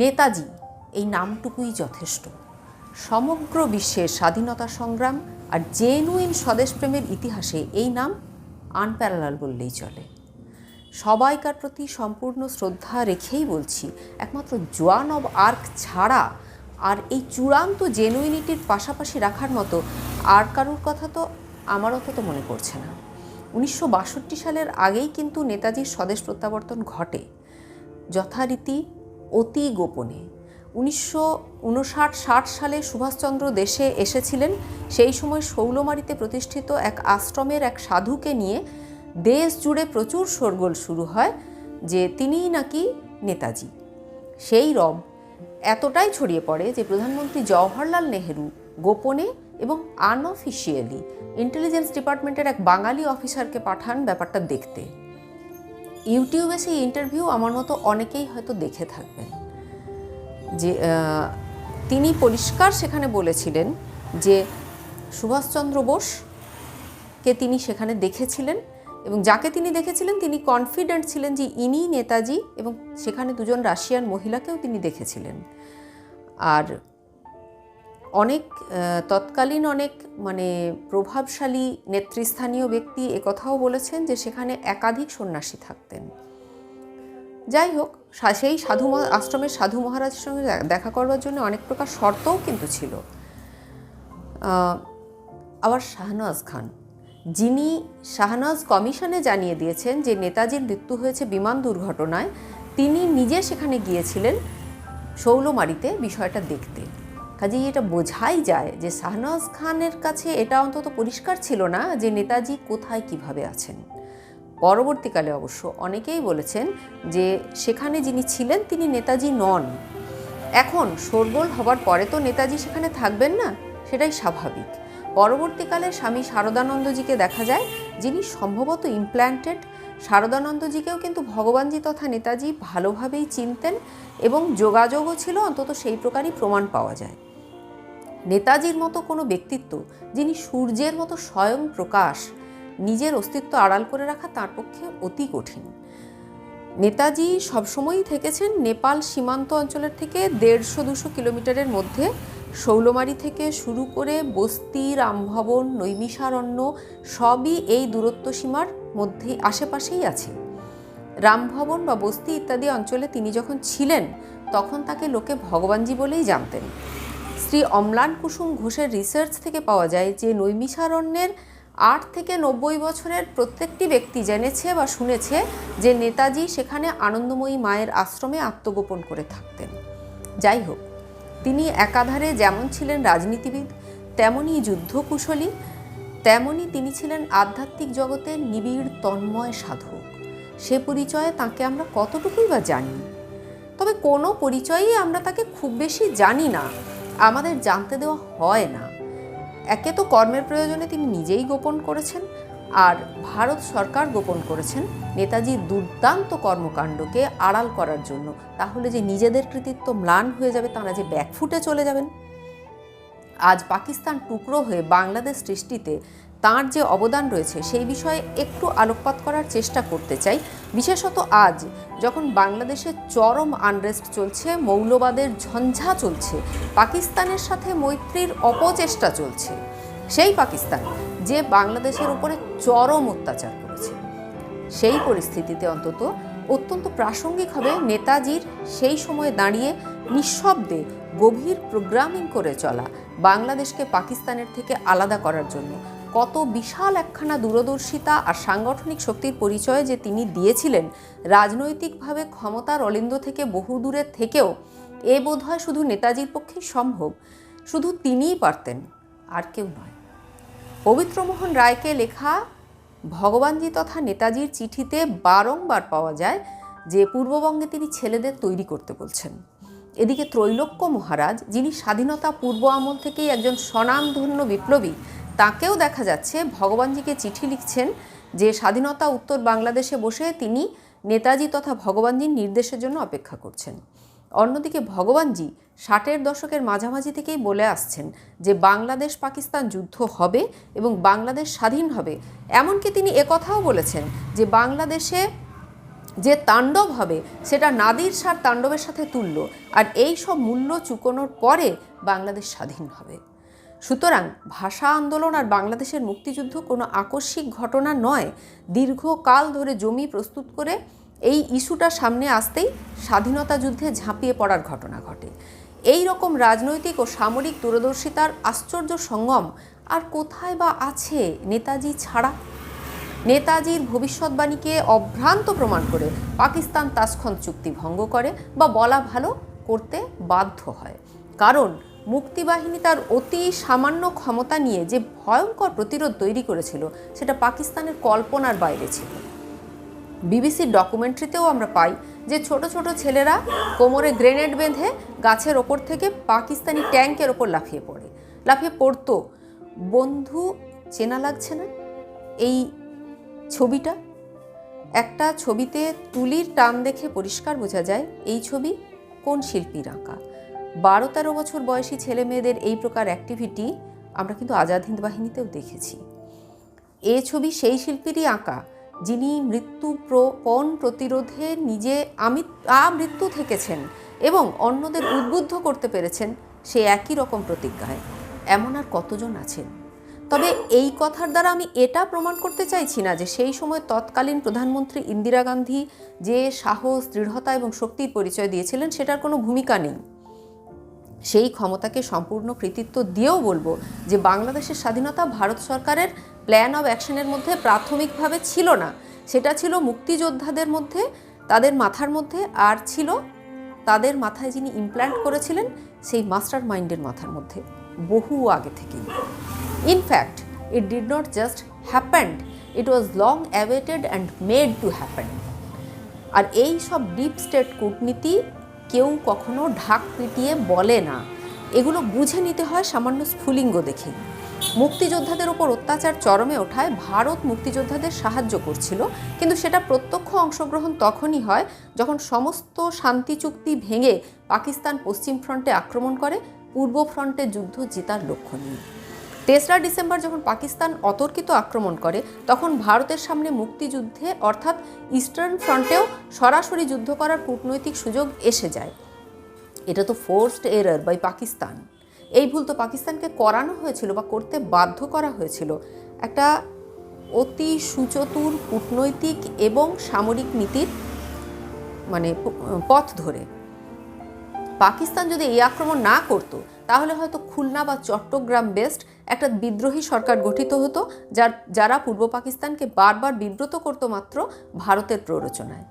নেতাজি, এই নামটুকুই যথেষ্ট। সমগ্র বিশ্বের স্বাধীনতা সংগ্রাম আর জেনুইন স্বদেশপ্রেমের ইতিহাসে এই নাম আনপ্যারালাল বললেই চলে। সবাইকার প্রতি সম্পূর্ণ শ্রদ্ধা রেখেই বলছি, একমাত্র জোয়ান অব আর্ক ছাড়া আর এই চূড়ান্ত জেনুইনিটির পাশাপাশি রাখার মতো আর কারুর কথা তো আমার অত তো মনে পড়ছে না। উনিশশো বাষট্টি সালের আগেই কিন্তু নেতাজির স্বদেশ প্রত্যাবর্তন ঘটে। যথারীতি অতি গোপনে। উনিশশো উনষাট ষাট সালে সুভাষচন্দ্র দেশে এসেছিলেন। সেই সময় শৌলমারিতে প্রতিষ্ঠিত এক আশ্রমের এক সাধুকে নিয়ে দেশ জুড়ে প্রচুর শোরগোল শুরু হয়, যে তিনিই নাকি নেতাজি। সেই রব এতটাই ছড়িয়ে পড়ে যে প্রধানমন্ত্রী জওহরলাল নেহেরু গোপনে এবং আনঅফিসিয়ালি ইন্টেলিজেন্স ডিপার্টমেন্টের এক বাঙালি অফিসারকে পাঠান ব্যাপারটা দেখতে। ইউটিউবে সেই ইন্টারভিউ আমার মতো অনেকেই হয়তো দেখে থাকবেন। যে তিনি পরিষ্কার সেখানে বলেছিলেন যে, সুভাষচন্দ্র বোসকে তিনি সেখানে দেখেছিলেন এবং যাকে তিনি দেখেছিলেন, তিনি কনফিডেন্ট ছিলেন যে ইনি নেতাজি এবং সেখানে দুজন রাশিয়ান মহিলাকেও তিনি দেখেছিলেন। আর অনেক তৎকালীন অনেক মানে প্রভাবশালী নেতৃস্থানীয় ব্যক্তি একথাও বলেছেন যে সেখানে একাধিক সন্ন্যাসী থাকতেন। যাই হোক সেই সাধু আশ্রমের সাধু মহারাজের সঙ্গে দেখা করবার জন্য অনেক প্রকার শর্তও কিন্তু ছিল। আবার শাহনওয়াজ খান। যিনি শাহনওয়াজ কমিশনে জানিয়ে দিয়েছেন যে নেতাজির মৃত্যু হয়েছে বিমান দুর্ঘটনায়, তিনি নিজে সেখানে গিয়েছিলেন শৌলমারিতে বিষয়টা দেখতে। কাজেই এটা বোঝাই যায় যে শাহনওয়াজ খানের কাছে এটা অন্তত পরিষ্কার ছিল না যে নেতাজি কোথায় কীভাবে আছেন। পরবর্তীকালে অবশ্য অনেকেই বলেছেন যে সেখানে যিনি ছিলেন তিনি নেতাজি নন। এখন শোরগোল হবার পরে তো নেতাজি সেখানে থাকবেন না, সেটাই স্বাভাবিক। পরবর্তীকালে স্বামী শারদানন্দজিকে দেখা যায় যিনি সম্ভবত ইমপ্ল্যান্টেড শারদানন্দজিকেও কিন্তু ভগবানজি তথা নেতাজি ভালোভাবেই চিনতেন এবং যোগাযোগও ছিল অন্তত সেই প্রকারই প্রমাণ পাওয়া যায়। নেতাজির মতো কোনো ব্যক্তিত্ব যিনি সূর্যের মতো স্বয়ং প্রকাশ, নিজের অস্তিত্ব আড়াল করে রাখা তার পক্ষে অতি কঠিন। নেতাজি সবসময়ই থেকেছেন নেপাল সীমান্ত অঞ্চলের থেকে দেড়শো দুশো কিলোমিটারের মধ্যে। শৌলমারি থেকে শুরু করে বস্তি, রামভবন, নৈমিষারণ্য সবই এই দূরত্ব সীমার মধ্যেই আশেপাশেই আছে। রামভবন বা বস্তি ইত্যাদি অঞ্চলে তিনি যখন ছিলেন, তখন তাকে লোকে ভগবানজি বলেই জানতেন। শ্রী অম্লান কুসুম ঘোষের রিসার্চ থেকে পাওয়া যায় যে নৈমিষারণ্যের আট থেকে নব্বই বছরের প্রত্যেকটি ব্যক্তি জেনেছে বা শুনেছে যে নেতাজি সেখানে আনন্দময়ী মায়ের আশ্রমে আত্মগোপন করে থাকতেন। যাই হোক, তিনি একাধারে যেমন ছিলেন রাজনীতিবিদ তেমনই যুদ্ধকুশলী তেমনই তিনি ছিলেন আধ্যাত্মিক জগতের নিবিড় তন্ময় সাধক। সে পরিচয়ে তাকে আমরা কতটুকুই বা জানি? তবে কোনো পরিচয়ই আমরা তাকে খুব বেশি জানি না। আমাদের জানতে দেওয়া হয় না। একে তো কর্মের প্রয়োজনে তিনি নিজেই গোপন করেছেন আর ভারত সরকার গোপন করেছেন নেতাজির দুর্দান্ত কর্মকাণ্ডকে আড়াল করার জন্য। তাহলে যে নিজেদের কৃতিত্ব ম্লান হয়ে যাবে তারা যে ব্যাকফুটে চলে যাবেন। আজ পাকিস্তান টুকরো হয়ে বাংলাদেশ সৃষ্টিতে তার যে অবদান রয়েছে সেই বিষয়ে একটু আলোকপাত করার চেষ্টা করতে চাই। বিশেষত আজ যখন বাংলাদেশে চরম আনরেস্ট চলছে, মৌলবাদের ঝঞ্ঝা চলছে, পাকিস্তানের সাথে মৈত্রীর অপচেষ্টা চলছে, সেই পাকিস্তান যে বাংলাদেশের উপরে চরম অত্যাচার করেছে। সেই পরিস্থিতিতে অন্তত অত্যন্ত প্রাসঙ্গিক হবে নেতাজির সেই সময়ে দাঁড়িয়ে নিঃশব্দে গভীর প্রোগ্রামিং করে চলা বাংলাদেশকে পাকিস্তানের থেকে আলাদা করার জন্য কত বিশাল একখানা দূরদর্শিতা আর সাংগঠনিক শক্তির পরিচয় যে তিনি দিয়েছিলেন, রাজনৈতিকভাবে ক্ষমতার অলিন্দ থেকে বহু দূরে থেকেও, এ বোধহয় শুধু নেতাজির পক্ষেই সম্ভব। শুধু তিনিই পারতেন, আর কেউ নয়। পবিত্রমোহন রায়কে লেখা ভগবানজি তথা নেতাজির চিঠিতে বারংবার পাওয়া যায় যে পূর্ববঙ্গে তিনি ছেলেদের তৈরি করতে বলছেন। এদিকে ত্রৈলোক্য মহারাজ, যিনি স্বাধীনতা পূর্ব আমল থেকেই একজন স্বনামধন্য বিপ্লবী তাকেও দেখা যাচ্ছে, ভগবানজিকে চিঠি লিখছেন যে স্বাধীনতা উত্তর বাংলাদেশে বসে তিনি নেতাজি তথা ভগবানজির নির্দেশের জন্য অপেক্ষা করছেন। অন্যদিকে ভগবানজি ষাটের দশকের মাঝামাঝি থেকেই বলে আসছেন যে বাংলাদেশ পাকিস্তান যুদ্ধ হবে এবং বাংলাদেশ স্বাধীন হবে। এমনকি তিনি একথাও বলেছেন যে বাংলাদেশে যে তাণ্ডব হবে সেটা নাদির সার তাণ্ডবের সাথে তুল্য, আর এই সব মূল্য চুকোনোর পরে বাংলাদেশ স্বাধীন হবে। সুতরাং ভাষা আন্দোলন আর বাংলাদেশের মুক্তিযুদ্ধ কোনো আকস্মিক ঘটনা নয়। দীর্ঘকাল ধরে জমি প্রস্তুত করে এই ইস্যুটা সামনে আসতেই স্বাধীনতা যুদ্ধে ঝাঁপিয়ে পড়ার ঘটনা ঘটে। এই রকম রাজনৈতিক ও সামরিক দূরদর্শিতার আশ্চর্য সঙ্গম আর কোথায় বা আছে নেতাজি ছাড়া? নেতাজির ভবিষ্যৎবাণীকে অভ্রান্ত প্রমাণ করে পাকিস্তান তাসখন্দ চুক্তি ভঙ্গ করে বা বলা ভালো করতে বাধ্য হয়। কারণ মুক্তিবাহিনী তার অতি সামান্য ক্ষমতা নিয়ে যে ভয়ঙ্কর প্রতিরোধ তৈরি করেছিল, সেটা পাকিস্তানের কল্পনার বাইরে ছিল। বিবিসির ডকুমেন্টারিতেও আমরা পাই যে ছোট ছোট ছেলেরা কোমরে গ্রেনেড বেঁধে গাছের ওপর থেকে পাকিস্তানি ট্যাঙ্কের ওপর লাফিয়ে পড়ে। লাফিয়ে পড়তো। বন্ধু, চেনা লাগছে না? এই ছবিটা? একটা ছবিতে তুলির টান দেখে পরিষ্কার বোঝা যায়, এই ছবি কোন শিল্পীর আঁকা? বারো তেরো বছর বয়সী ছেলে মেয়েদের এই প্রকার অ্যাক্টিভিটি আমরা কিন্তু আজাদ হিন্দ বাহিনীতেও দেখেছি। এ ছবি সেই শিল্পীরই আঁকা, যিনি মৃত্যু প্রপণ প্রতিরোধে নিজে আমি আমৃত্যু থেকেছেন এবং অন্যদের উদ্বুদ্ধ করতে পেরেছেন সে একই রকম প্রতিজ্ঞায়। এমন আর কতজন আছেন? তবে এই কথার দ্বারা আমি এটা প্রমাণ করতে চাইছি না যে সেই সময় তৎকালীন প্রধানমন্ত্রী ইন্দিরা গান্ধী যে সাহস, দৃঢ়তা এবং শক্তির পরিচয় দিয়েছিলেন, সেটার কোনো ভূমিকা নেই। সেই ক্ষমতাকে সম্পূর্ণ কৃতিত্ব দিয়েও বলব যে বাংলাদেশের স্বাধীনতা ভারত সরকারের প্ল্যান অফ অ্যাকশনের মধ্যে প্রাথমিকভাবে ছিল না। সেটা ছিল মুক্তিযোদ্ধাদের মধ্যে, তাদের মাথার মধ্যে, আর ছিল তাদের মাথায় যিনি ইমপ্ল্যান্ট করেছিলেন, সেই মাস্টার মাইন্ডের মাথার মধ্যে, বহু আগে থেকেই। In fact it did not just happened it was long awaited and made to happen আর এই সব ডিপ স্টেট কূটনীতি কেউ কখনো ঢাক পিটিয়ে বলে না। এগুলো বুঝে নিতে হয় সামান্য স্ফুলিঙ্গ দেখে। মুক্তিযোদ্ধাদের ওপর অত্যাচার চরমে ওঠায় ভারত মুক্তিযোদ্ধাদের সাহায্য করছিল, কিন্তু সেটা প্রত্যক্ষ অংশগ্রহণ তখনই হয় যখন সমস্ত শান্তি চুক্তি ভেঙে পাকিস্তান পশ্চিম ফ্রন্টে আক্রমণ করে, পূর্ব ফ্রন্টে যুদ্ধ জেতার লক্ষ্য নিয়ে। তেসরা ডিসেম্বর যখন পাকিস্তান অতর্কিত আক্রমণ করে, তখন ভারতের সামনে মুক্তিযুদ্ধে, অর্থাৎ ইস্টার্ন ফ্রন্টেও সরাসরি যুদ্ধ করার কূটনৈতিক সুযোগ এসে যায়। এটা তো ফোর্সড এরার বাই পাকিস্তান। এই ভুল তো পাকিস্তানকে করানো হয়েছিল বা করতে বাধ্য করা হয়েছিল। একটা অতি সুচতুর কূটনৈতিক এবং সামরিক নীতির মানে পথ ধরে। পাকিস্তান যদি এই আক্রমণ না করতো তাহলে হয়তো খুলনা বা চট্টগ্রাম বেস্ট একটা বিদ্রোহী সরকার গঠিত হতো, যার, যারা পূর্ব পাকিস্তানকে বারবার বিব্রত করতো মাত্র ভারতের প্ররোচনায়।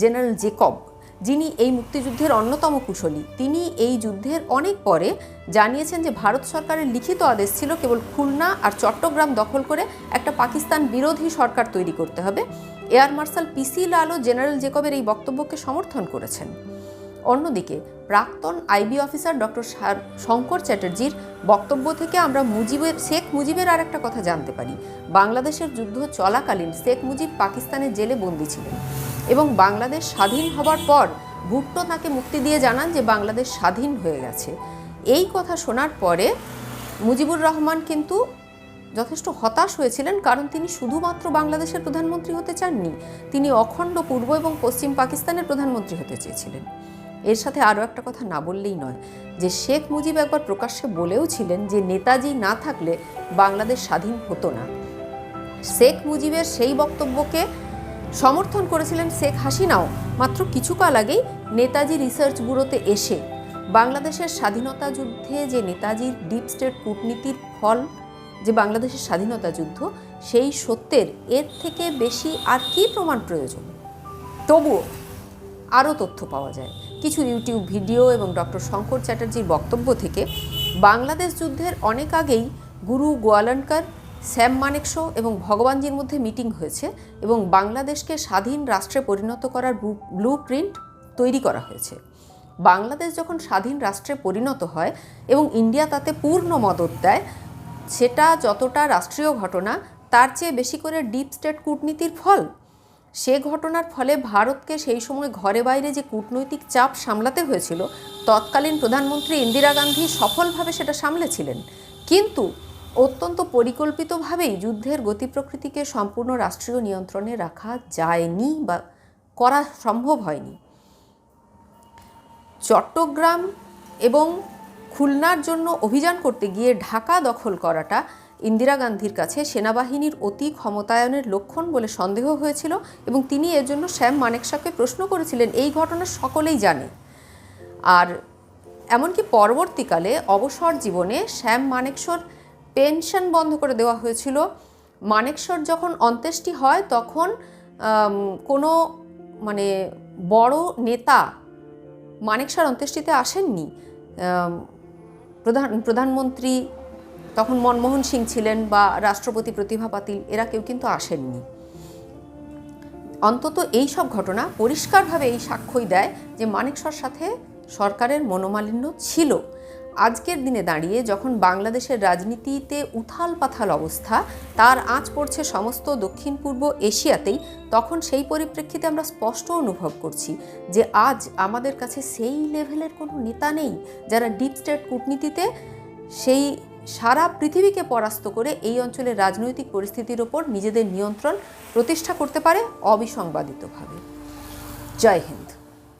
জেনারেল জেকব, যিনি এই মুক্তিযুদ্ধের অন্যতম কুশলী, তিনি এই যুদ্ধের অনেক পরে জানিয়েছেন যে ভারত সরকারের লিখিত আদেশ ছিল কেবল খুলনা আর চট্টগ্রাম দখল করে একটা পাকিস্তান বিরোধী সরকার তৈরি করতে হবে। Air marshal P C general জেকবের এই বক্তব্যকে সমর্থন করেছেন। অন্যদিকে, প্রাক্তন আইবি অফিসার ডক্টর শঙ্কর চ্যাটার্জির বক্তব্য থেকে আমরা মুজিবের শেখ মুজিবের আর একটা কথা জানতে পারি। বাংলাদেশের যুদ্ধ চলাকালীন শেখ মুজিব পাকিস্তানের জেলে বন্দী ছিলেন এবং বাংলাদেশ স্বাধীন হবার পর ভুট্টো তাকে মুক্তি দিয়ে জানান যে বাংলাদেশ স্বাধীন হয়ে গেছে। এই কথা শোনার পরে মুজিবুর রহমান কিন্তু যথেষ্ট হতাশ হয়েছিলেন কারণ তিনি শুধুমাত্র বাংলাদেশের প্রধানমন্ত্রী হতে চাননি, তিনি অখণ্ড পূর্ব এবং পশ্চিম পাকিস্তানের প্রধানমন্ত্রী হতে চেয়েছিলেন। এর সাথে আরও একটা কথা না বললেই নয়, যে শেখ মুজিব একবার প্রকাশ্যে বলেও ছিলেন যে নেতাজি না থাকলে বাংলাদেশ স্বাধীন হতো না। শেখ মুজিবের সেই বক্তব্যকে সমর্থন করেছিলেন শেখ হাসিনাও। মাত্র কিছুকাল আগেই নেতাজি রিসার্চ ব্যুরোতে এসে বাংলাদেশের স্বাধীনতা যুদ্ধে যে নেতাজির ডিপ স্টেট কূটনীতির ফল, যে বাংলাদেশের স্বাধীনতা যুদ্ধ, সেই সত্যের এর থেকে বেশি আর কি প্রমাণ প্রয়োজন? তবুও আরও তথ্য পাওয়া যায়। কিছু ইউটিউব ভিডিও এবং ডক্টর শঙ্কর চ্যাটার্জির বক্তব্য থেকে বাংলাদেশ যুদ্ধের অনেক আগেই গুরু গোয়ালনকর, স্যাম মানেকশো এবং ভগবানজির মধ্যে মিটিং হয়েছে এবং বাংলাদেশকে স্বাধীন রাষ্ট্রে পরিণত করার ব্লু প্রিন্ট তৈরি করা হয়েছে। বাংলাদেশ যখন স্বাধীন রাষ্ট্রে পরিণত হয় এবং ইন্ডিয়া তাতে পূর্ণ মদত দেয়, সেটা যতটা রাষ্ট্রীয় ঘটনা, তার চেয়ে বেশি করে ডিপ স্টেট কূটনীতির ফল। সে ঘটনার ফলে ভারতকে সেই সময় ঘরে বাইরে যে কূটনৈতিক চাপ সামলাতে হয়েছিল, তৎকালীন প্রধানমন্ত্রী ইন্দিরা গান্ধী সফলভাবে সেটা সামলেছিলেন। কিন্তু অত্যন্ত পরিকল্পিতভাবেই যুদ্ধের গতি প্রকৃতিকে সম্পূর্ণ রাষ্ট্রীয় নিয়ন্ত্রণে রাখা যায়নি বা করা সম্ভব হয়নি। চট্টগ্রাম এবং খুলনার জন্য অভিযান করতে গিয়ে ঢাকা দখল করাটা ইন্দিরা গান্ধীর কাছে সেনাবাহিনীর অতি ক্ষমতায়নের লক্ষণ বলে সন্দেহ হয়েছিল এবং তিনি এর জন্য শ্যাম মানেকশাকে প্রশ্ন করেছিলেন, এই ঘটনা সকলেই জানে। আর এমনকি পরবর্তীকালে অবসর জীবনে শ্যাম মানেকশর পেনশন বন্ধ করে দেওয়া হয়েছিল। মানেকশর যখন অন্ত্যেষ্টি হয়, তখন কোনো মানে বড় নেতা মানেকশার অন্ত্যেষ্টিতে আসেননি। প্রধান, প্রধানমন্ত্রী তখন মনমোহন সিং ছিলেন বা রাষ্ট্রপতি প্রতিভা পাতিল, এরা কেউ কিন্তু আসেননি। অন্তত এই সব ঘটনা পরিষ্কারভাবে এই সাক্ষ্যই দেয় যে মানেকশর সাথে সরকারের মনোমালিন্য ছিল। আজকের দিনে দাঁড়িয়ে যখন বাংলাদেশের রাজনীতিতে উথাল পাথাল অবস্থা, তার আঁচ পড়ছে সমস্ত দক্ষিণ পূর্ব এশিয়াতেই, তখন সেই পরিপ্রেক্ষিতে আমরা স্পষ্ট অনুভব করছি যে আজ আমাদের কাছে সেই লেভেলের কোনো নেতা নেই যারা ডিপ স্টেট কূটনীতিতে সেই সারা পৃথিবীকে পরাস্ত করে এই অঞ্চলের রাজনৈতিক পরিস্থিতির ওপর নিজেদের নিয়ন্ত্রণ প্রতিষ্ঠা করতে পারে অবিসংবাদিতভাবে। জয় হিন্দ।